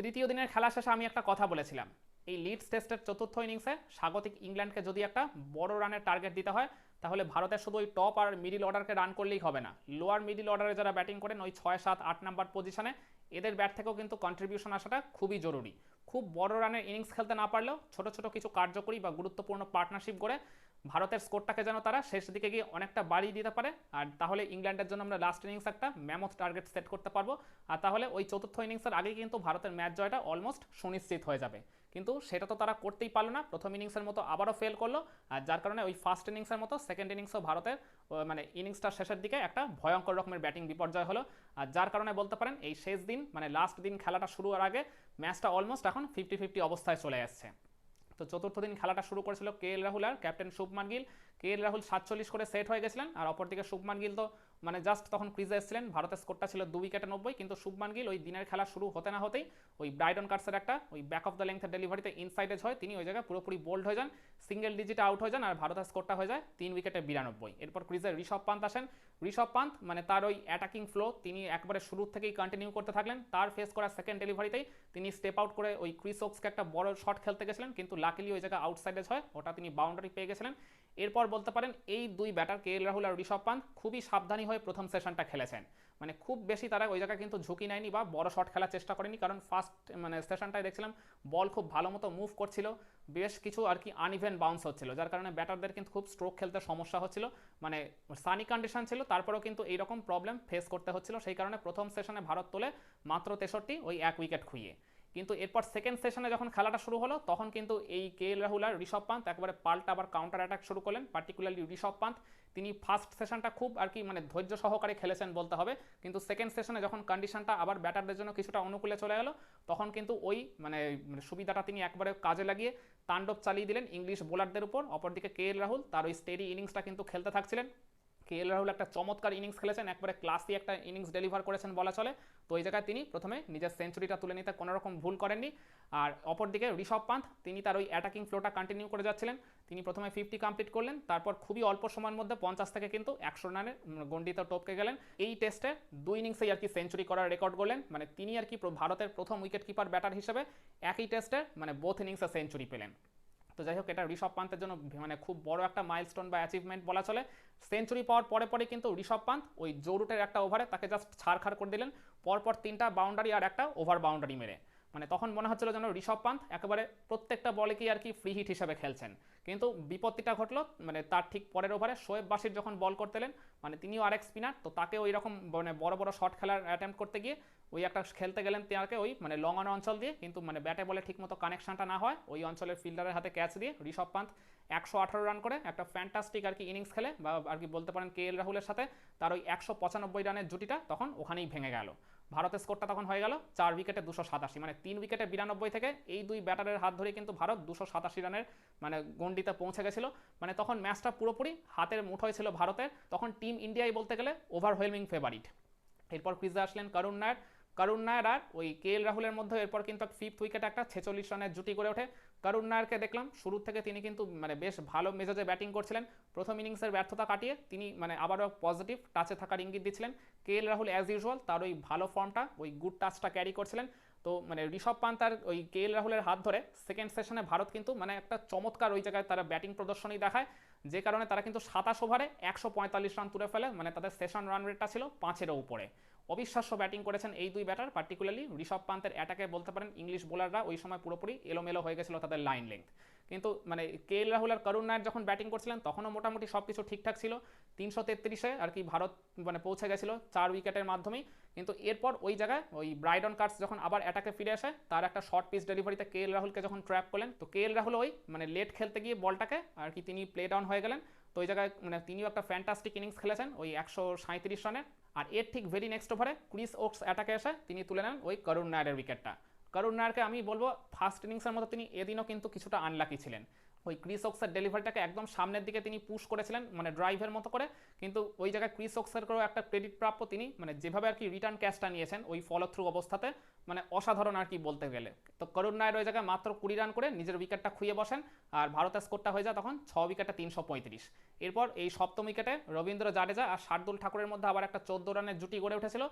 তৃতীয় দিনের খেলা শেষে আমি একটা কথা বলেছিলাম। এই লিডস টেস্টের চতুর্থ ইনিংসে স্বাগতিক ইংল্যান্ডকে যদি একটা বড় রানের টার্গেট দিতে হয়, তাহলে ভারতের শুধু ওই টপ আর মিডিল অর্ডারকে রান করলেই হবে না। লোয়ার মিডিল অর্ডারে যারা ব্যাটিং করেন, ওই ছয়, সাত, আট নাম্বার পজিশনে এদের ব্যাট থেকেও কিন্তু কন্ট্রিবিউশন আসাটা খুবই জরুরি। খুব বড় রানের ইনিংস খেলতে না পারলেও ছোট ছোট কিছু কার্যকরী বা গুরুত্বপূর্ণ পার্টনারশিপ করে ভারতের স্কোরটাকে যেন তারা শেষ দিকে গিয়ে অনেকটা বাড়িয়ে দিতে পারে। আর তাহলে ইংল্যান্ডের জন্য আমরা লাস্ট ইনিংস একটা ম্যামথ টার্গেট সেট করতে পারব। আর তাহলে ওই চতুর্থ ইনিংসের আগেই কিন্তু ভারতের ম্যাচ জয়টা অলমোস্ট সুনিশ্চিত হয়ে যাবে। কিন্তু সেটা তো তারা করতেই পারল না। প্রথম ইনিংসের মতো আবারও ফেল করল। আর যার কারণে ওই ফার্স্ট ইনিংসের মতো সেকেন্ড ইনিংসও ভারতের মানে ইনিংসটা শেষের দিকে একটা ভয়ঙ্কর রকমের ব্যাটিং বিপর্যয় হলো। আর যার কারণে বলতে পারেন এই শেষ দিন মানে লাস্ট দিন খেলাটা শুরু হওয়ার আগে ম্যাচটা অলমোস্ট এখন ফিফটি ফিফটি অবস্থায় চলে আসছে তো চতুর্থ দিন খেলাটা শুরু করেছিল কে এল রাহুল আর captain Shubman Gill. K L Rahul সাতচল্লিশ করে সেট হয়ে গেছিলেন আর অপরদিকে শুভমান গিল তো মানে জাস্ট তখন ক্রিজে এসেছিলেন। ভারতের স্কোরটা ছিল দু উইকেটে নব্বই, কিন্তু শুভমান গিল ওই দিনের খেলা শুরু হতে না হতেই ওই ব্রাইডন কার্সের একটা ওই ব্যাক অফ দ্য লেংথের ডেলিভারিতে ইনসাইডেজ হয়। তিনি ওই জায়গায় পুরোপুরি বোল্ড হয়ে যান সিঙ্গেল ডিজিটে আউট হয়ে যান আর ভারতের স্কোরটা হয়ে যায় তিন উইকেটে বিরানব্বই। এরপর ক্রিজে ঋষভ পান্ত আসেন ঋষভ পান্ত মানে তার ওই অ্যাটাকিং ফ্লো তিনি একবারে শুরু থেকেই কন্টিনিউ করতে থাকলেন। তার ফেস করা সেকেন্ড ডেলিভারিতেই তিনি স্টেপ আউট করে ওই ক্রিস ওক্সকে একটা বড় শট খেলতে গেছিলেন, কিন্তু লাকিলি ওই জায়গায় আউটসাইডেজ হয় ওটা তিনি বাউন্ডারি পেয়ে গেছিলেন। এরপর বলতে পারেন, এই দুই ব্যাটার কে এল রাহুল আর ঋষভ পান্থ খুবই সাবধানী হয়ে প্রথম সেশনটা খেলেছেন। মানে খুব বেশি তারা ওই জায়গায় কিন্তু ঝুঁকি নেয়নি বা বড় শট খেলার চেষ্টা করেনি, কারণ ফার্স্ট মানে সেশনটায় দেখছিলাম বল খুব ভালো মতো মুভ করছিল, বেশ কিছু আর কি আনইভেন বাউন্স হচ্ছিল, যার কারণে ব্যাটারদের কিন্তু খুব স্ট্রোক খেলতে সমস্যা হচ্ছিল মানে সানি কন্ডিশন ছিল, তারপরেও কিন্তু এইরকম প্রবলেম ফেস করতে হচ্ছিল, সেই কারণে প্রথম সেশনে ভারত তোলে মাত্র তেষট্টি ওই এক উইকেট খুইয়ে। কিন্তু এরপর সেকেন্ড সেশনে যখন খেলাটা শুরু হলো, তখন কিন্তু এই কে এল রাহুল আর ঋষভ পান্ত একবারে পাল্টা আবার কাউন্টার অ্যাটাক শুরু করলেন। পার্টিকুলারলি ঋষভ পান্ত তিনি ফার্স্ট সেশনটা খুব আর কি মানে ধৈর্য সহকারে খেলেছেন বলতে হবে। কিন্তু সেকেন্ড সেশনে যখন কন্ডিশনটা আবার ব্যাটারদের জন্য কিছুটা অনুকূলে চলে গেল তখন কিন্তু ওই মানে সুবিধাটা তিনি একবারে কাজে লাগিয়ে তাণ্ডব চালিয়ে দিলেন ইংলিশ বোলারদের উপর। অপরদিকে কে এল রাহুল, তার ওই স্টেডি ইনিংসটা কিন্তু খেলতে থাকছিলেন। কে এল রাহুল একটা চমৎকার ইনিংস খেলেছেন, একবারে ক্লাসি একটা ইনিংস ডেলিভার করেছেন বলা চলে। তো ওই জায়গায় তিনি প্রথমে নিজের সেঞ্চুরিটা তুলে নিতে কোনো রকম ভুল করেননি। আর অপরদিকে ঋষভ পান্থ, তিনি তার ওই অ্যাটাকিং ফ্লোটা কন্টিনিউ করে যাচ্ছিলেন। তিনি প্রথমে ফিফটি কমপ্লিট করলেন, তারপর খুবই অল্প সময়ের মধ্যে পঞ্চাশ থেকে কিন্তু একশো রানের গণ্ডিতে টপকে গেলেন। এই টেস্টে দুই ইনিংসেই আর কি সেঞ্চুরি করার রেকর্ড করলেন মানে তিনি আর কি ভারতের প্রথম উইকেট কিপার ব্যাটার হিসেবে একই টেস্টে মানে বোথ ইনিংসে সেঞ্চুরি পেলেন। তো যাই হোক, এটা ঋষভ পান্তের জন্য মানে খুব বড় একটা মাইলস্টোন বা অ্যাচিভমেন্ট বলা চলে। সেঞ্চুরি পাওয়ার পরে পরে কিন্তু ঋষভ পান্ত ওই জোরুটের একটা ওভারে তাকে জাস্ট ছাড়খাড় করে দিলেন। পরপর তিনটা বাউন্ডারি আর একটা ওভার বাউন্ডারি মেরে। মানে তখন মনে হচ্ছিল যেন ঋষভ পান্ত একেবারে প্রত্যেকটা বলে কি আর কি ফ্রি হিট হিসাবে খেলছেন। কিন্তু বিপত্তিটা ঘটলো মানে তার ঠিক পরের ওভারে শোয়েব বাসির যখন বল করতেলেন মানে তিনিও আরেক স্পিনার তো তাকে ওই রকম মানে বড় বড় শট খেলার অ্যাটেম্প করতে গিয়ে ওই একটা খেলতে গেলেন তাকে ওই মানে লং অন অঞ্চল দিয়ে, কিন্তু মানে ব্যাটে বলে ঠিকমতো কানেকশনটা না হয়, ওই অঞ্চলের ফিল্ডারের হাতে ক্যাচ দিয়ে ঋষভ পান্ত একশো আঠারো রান করে, একটা ফ্যান্টাস্টিক আর কি ইনিংস খেলে, বা আর কি বলতে পারেন কে এল রাহুলের সাথে তার ওই একশো পঁচানব্বই রানের জুটিটা তখন ওখানেই ভেঙে গেল। ভারতের স্কোরটা তখন হয়ে গেল চার উইকেটে দুশো সাতাশি মানে তিন উইকেটে বিরানব্বই থেকে এই দুই ব্যাটারের হাত ধরে কিন্তু ভারত দুশো সাতাশি রানের মানে গন্ডিতে পৌঁছে গেছিল। মানে তখন ম্যাচটা পুরোপুরি হাতের মুঠোয় ছিল ভারতের, তখন টিম ইন্ডিয়াই বলতে গেলে ওভারওয়েলমিং ফেভারিট এরপর ক্রিজে আসলেন করুণ নায়ার করুণ নায়ার আর ওই কে এল রাহুলের মধ্যে এরপর কিন্তু ফিফথ উইকেটে একটা ছেচল্লিশ রানের জুটি করে ওঠে। করুণ নায়ারকে দেখলাম। শুরু থেকে তিনি কিন্তু মানে বেশ ভালো মেজাজে ব্যাটিং করছিলেন। প্রথম ইনিংসের ব্যর্থতা কাটিয়ে তিনি মানে আবারও পজিটিভ টাচে থাকার ইঙ্গিত দিচ্ছিলেন। K L Rahul as usual তার ওই ভালো ফর্মটা, ওই গুড টাচটা ক্যারি করছিলেন। তো মানে ঋষভ পান্তার ওই কে এল রাহুলের হাত ধরে সেকেন্ড সেশনে ভারত কিন্তু মানে একটা চমৎকার ওই জায়গায় তারা ব্যাটিং প্রদর্শনী দেখায়। যে কারণে তারা কিন্তু সাতাশ ওভারে একশো পঁয়তাল্লিশ রান তুলে ফেলে মানে তাদের সেশন রান রেটটা ছিল পাঁচেরও উপরে। অবিশ্বাস্য ব্যাটিং করেছেন এই দুই ব্যাটার পার্টিকুলারলি ঋষভ পান্তের অ্যাটাকে বলতে পারেন ইংলিশ বোলাররা ওই সময় পুরোপুরি এলোমেলো হয়ে গেছিল তাদের লাইন লেন্থ কিন্তু মানে কে এল রাহুল আর করুণ নায়ক যখন ব্যাটিং করছিলেন, তখনও মোটামুটি সব কিছু ঠিকঠাক ছিল। তিনশো তেত্রিশে আর কি ভারত মানে পৌঁছে গেছিল চার উইকেটের মাধ্যমেই। কিন্তু এরপর ওই জায়গায় ওই ব্রাইডন কার্স যখন আবার অ্যাটাকে ফিরে আসে, তার একটা শর্ট পিচ ডেলিভারিতে কে এল রাহুলকে যখন ট্র্যাপ করলেন, তো কে এল রাহুল ওই মানে লেট খেলতে গিয়ে বলটাকে আর কি তিনি প্লে ডাউন হয়ে গেলেন। তো ওই জায়গায় মানে তিনিও একটা ফ্যান্টাস্টিক ইনিংস খেলেছেন ওই একশো সাঁত্রিশ রানের আর এর ঠিক ভেরি নেক্সট ওভারে ক্রিস ওক্স অ্যাটাকে এসে তিনি তুলে নেন ওই করুণ নায়ারের উইকেটটা করুণ নায়ারকে আমি বলব ফার্স্ট ইনিংসের মতো তিনি এদিনও কিন্তু কিছুটা আনলাকি ছিলেন। ওই ক্রিস ওক্সের ডেলিভারিটাকে একদম সামনের দিকে তিনি পুশ করেছিলেন মানে ড্রাইভের মতো করে। কিন্তু ওই জায়গায় ক্রিস ওক্সেরও একটা ক্রেডিট প্রাপ্য তিনি মানে যেভাবে আর কি রিটার্ন ক্যাশটা নিয়েছেন ওই ফলো থ্রু অবস্থাতে মানে অসাধারণ আর কি বলতে গেলে। তো করুণ নায়ের ওই জায়গায় মাত্র কুড়ি রান করে নিজের উইকেটটা খুঁয়ে বসেন, আর ভারতের স্কোরটা হয়ে যায় তখন ছ উইকেটে তিনশো পঁয়ত্রিশ। এরপর এই সপ্তম উইকেটে রবীন্দ্র জাডেজা আর শার্দুল ঠাকুরের মধ্যে আবার একটা চোদ্দ রানের জুটি গড়ে উঠেছিল।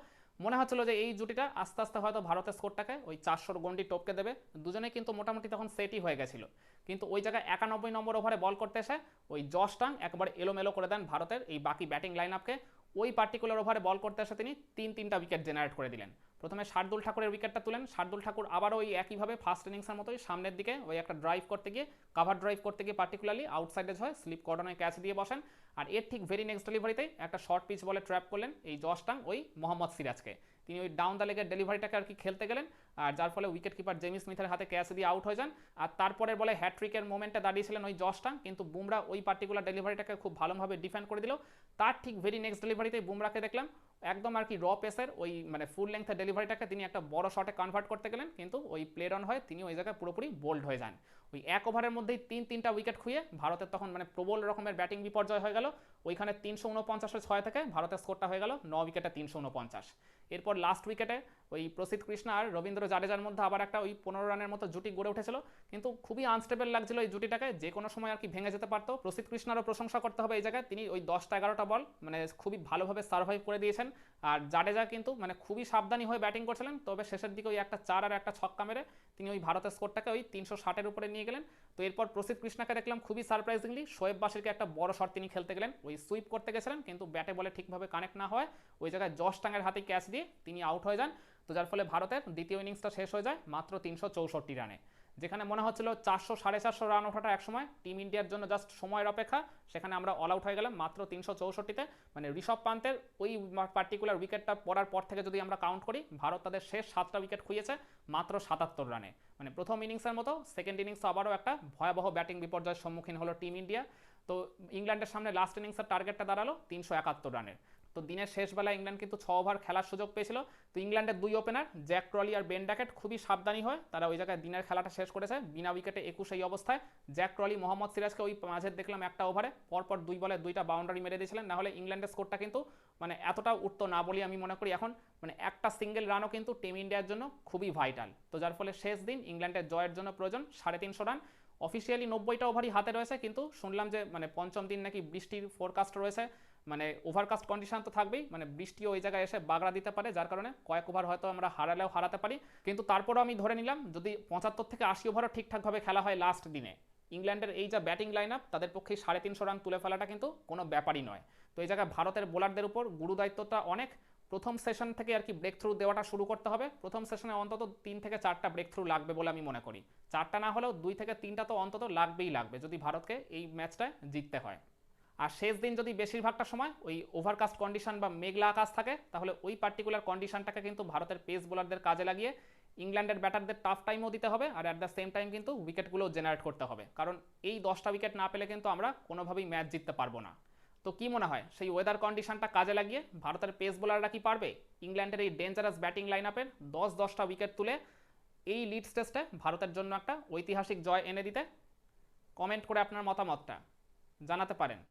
মনে হচ্ছিল যে এই জুটিটা আস্তে আস্তে হয়তো ভারতের স্কোরটাকে ওই চারশোর গন্ডি টপকে দেবে। দুজনেই কিন্তু মোটামুটি তখন সেটই হয়ে গেছিল। কিন্তু ওই জায়গায় একানব্বই নম্বর ওভারে বল করতে এসে ওই জশ টাং একবার এলোমেলো করে দেন ভারতের এই বাকি ব্যাটিং লাইন আপকে ওই পার্টিকুলার ওভারে বল করতে এসে তিনি তিন তিনটা উইকেট জেনারেট করে দিলেন। প্রথমে শার্দুল ঠাকুরের উইকেটটা তুলেন। শার্দুল ঠাকুর আবারও ওই একইভাবে ফার্স্ট ইনিংসের মতোই সামনের দিকে ওই একটা ড্রাইভ করতে গিয়ে কাভার ড্রাইভ করতে গিয়ে পার্টিকুলারলি আউটসাইডে হয় স্লিপ কর্ডনে ক্যাচ দিয়ে বসেন। আর এর ঠিক ভেরি নেক্সট ডেলিভারিতে একটা শর্ট পিচ বলে ট্র্যাপ করলেন এই জশটাং ওই মোহাম্মদ সিরাজকে। তিনি ওই ডাউন দ্য লেগের ডেলিভারিটাকে আর কি খেলতে গেলেন, আর যার ফলে উইকেট কিপার জেমি স্মিথের হাতে ক্যাচ দিয়ে আউট হয়ে যান। আর তারপরে বলে হ্যাট্রিকের মোমেন্টে দাঁড়িয়েছিলেন ওই জশটাং কিন্তু বুমরা ওই পার্টিকুলার ডেলিভারিটাকে খুব ভালোভাবে ডিফেন্ড করে দিল। তার ঠিক ভেরি নেক্সট ডেলিভারিতে বুমরাকে দেখলাম একদম আর কি র পেসের ওই মানে ফুল লেংথের ডেলিভারিটাকে তিনি একটা বড় শটে কনভার্ট করতে গেলেন, কিন্তু ওই প্লে অন হয়, তিনি ওই জায়গায় পুরোপুরি বোল্ড হয়ে যান। ওই এক ওভারের মধ্যেই তিন, তিনটা উইকেট খুঁয়ে ভারতের তখন মানে প্রবল রকমের ব্যাটিং বিপর্যয় হয়ে গেল। ওইখানে তিনশো উনপঞ্চাশের ছয় থেকে ভারতের স্কোরটা হয়ে গেল, ন উইকেটে তিনশো উনপঞ্চাশ। এরপর লাস্ট উইকেটে ওই প্রসিদ্ধ কৃষ্ণা আর রবীন্দ্র জাডেজার মধ্যে আবার একটা ওই পনেরো রানের মতো জুটি গড়ে উঠেছিল। কিন্তু খুবই আনস্টেবল লাগছিল ওই জুটিটাকে। যে কোনো সময় আর কি ভেঙে যেতে পারতো। প্রসিদ্ধ কৃষ্ণারও প্রশংসা করতে হবে এই জায়গায়। তিনি ওই দশটা এগারোটা বল মানে খুবই ভালোভাবে সার্ভাইভ করে দিয়েছেন। আর জাডেজা কিন্তু মানে খুবই সাবধানী হয়ে ব্যাটিং করছিলেন। তবে শেষের দিকে ওই একটা চার আর একটা ছক্কা মেরে তিনি ওই ভারতের স্কোরটাকে ওই তিনশো ষাটের উপরে নিয়ে গেলেন। তো এরপর প্রসিদ্ধ কৃষ্ণাকে দেখলাম খুবই সারপ্রাইজিংলি শোয়েব বাসিরকে একটা বড় শট তিনি খেলতে গেলেন। ওই সুইপ করতে গেছিলেন, কিন্তু ব্যাটে বলে ঠিকভাবে কানেক্ট না হয় ওই জায়গায় জশ টাঙ্গের হাতে ক্যাচ দিয়ে তিনি আউট হয়ে যান। তো যার ফলে ভারতের দ্বিতীয় ইনিংসটা শেষ হয়ে যায় মাত্র তিনশো চৌষট্টি রানে। যেখানে মনে হচ্ছিল চারশো, সাড়ে চারশো রান ওঠাটা একসময় টিম ইন্ডিয়ার জন্য জাস্ট সময়ের অপেক্ষা। সেখানে আমরা অল আউট হয়ে গেলাম, মাত্র তিনশো চৌষট্টিতে। মানে ঋষভ পান্তের ওই পার্টিকুলার উইকেটটা পড়ার পর থেকে যদি আমরা কাউন্ট করি, ভারত তাদের শেষ সাতটা উইকেট খুঁজেছে মাত্র সাতাত্তর রানে মানে প্রথম ইনিংসের মতো সেকেন্ড ইনিংস আবারও একটা ভয়াবহ ব্যাটিং বিপর্যয়ের সম্মুখীন হলো টিম ইন্ডিয়া তো ইংল্যান্ডের সামনে লাস্ট ইনিংসের টার্গেটটা দাঁড়াল তিনশো একাত্তর রানের তো দিনের শেষ বেলা ইংল্যান্ড কিন্তু ছ ওভার খেলার সুযোগ পেয়েছিল। তো ইংল্যান্ডের দুই ওপেনার জ্যাক ট্রলি আর বেন ড্যাকেট খুবই সাবধানী হয়। তারা ওই জায়গায় দিনের খেলাটা শেষ করেছে, বিনা উইকেটে একুশ এই অবস্থায়। জ্যাক ট্রলি মোহাম্মদ সিরাজকে ওই মাঝে দেখলাম একটা ওভারে পরপর দুই বলে দুইটা বাউন্ডারি মেরে দিয়েছিলেন। নাহলে ইংল্যান্ডের স্কোরটা কিন্তু মানে এতটা উঠতো না বলি আমি মনে করি এখন। মানে একটা সিঙ্গেল রানও কিন্তু টিম ইন্ডিয়ার জন্য খুবই ভাইটাল তো যার ফলে শেষ দিন ইংল্যান্ডের জয়ের জন্য প্রয়োজন সাড়ে তিনশো রান অফিসিয়ালি নব্বইটা ওভারই হাতে রয়েছে, কিন্তু শুনলাম যে মানে পঞ্চম দিন নাকি বৃষ্টির ফোরকাস্ট রয়েছে। মানে ওভারকাস্ট কন্ডিশন তো থাকবেই মানে বৃষ্টিও ওই জায়গায় এসে বাগড়া দিতে পারে, যার কারণে কয়েক ওভার হয়তো আমরা হারালেও হারাতে পারি। কিন্তু তারপরও আমি ধরে নিলাম, যদি পঁচাত্তর থেকে আশি ওভারও ঠিকঠাকভাবে খেলা হয় লাস্ট দিনে, ইংল্যান্ডের এই যা ব্যাটিং লাইন আপ তাদের পক্ষে সাড়ে তিনশো রান তুলে ফেলাটা কিন্তু কোনো ব্যাপারই নয়। তো এই জায়গায় ভারতের বোলারদের উপর গুরু দায়িত্বটা অনেক। প্রথম সেশন থেকে আর কি ব্রেক থ্রু দেওয়াটা শুরু করতে হবে। প্রথম সেশনে অন্তত তিন থেকে চারটা ব্রেক থ্রু লাগবে বলে আমি মনে করি। চারটা না হলেও দুই থেকে তিনটা তো অন্তত লাগবেই লাগবে, যদি ভারতকে এই ম্যাচটা জিততে হয়। আর শেষ দিন যদি বেশিরভাগটা সময় ওই ওভারকাস্ট কন্ডিশন বা মেঘলা আকাশ থাকে, তাহলে ওই পার্টিকুলার কন্ডিশনটাকে কিন্তু ভারতের পেস বোলারদের কাজে লাগিয়ে ইংল্যান্ডের ব্যাটারদের টাফ টাইমও দিতে হবে আর অ্যাট দ্য সেম টাইম কিন্তু উইকেটগুলো জেনারেট করতে হবে। কারণ এই দশটা উইকেট না পেলে কিন্তু আমরা কোনোভাবেই ম্যাচ জিততে পারব না। তো কি মনে হয়, সেই ওয়েদার কন্ডিশনটা কাজে লাগিয়ে ভারতের পেস বোলাররা কি পারবে? ইংল্যান্ডের এই ডেঞ্জারাস ব্যাটিং লাইন আপের দশ দশটা উইকেট তুলে এই লিডস টেস্টে ভারতের জন্য একটা ঐতিহাসিক জয় এনে দিতে। কমেন্ট করে আপনার মতামতটা জানাতে পারেন।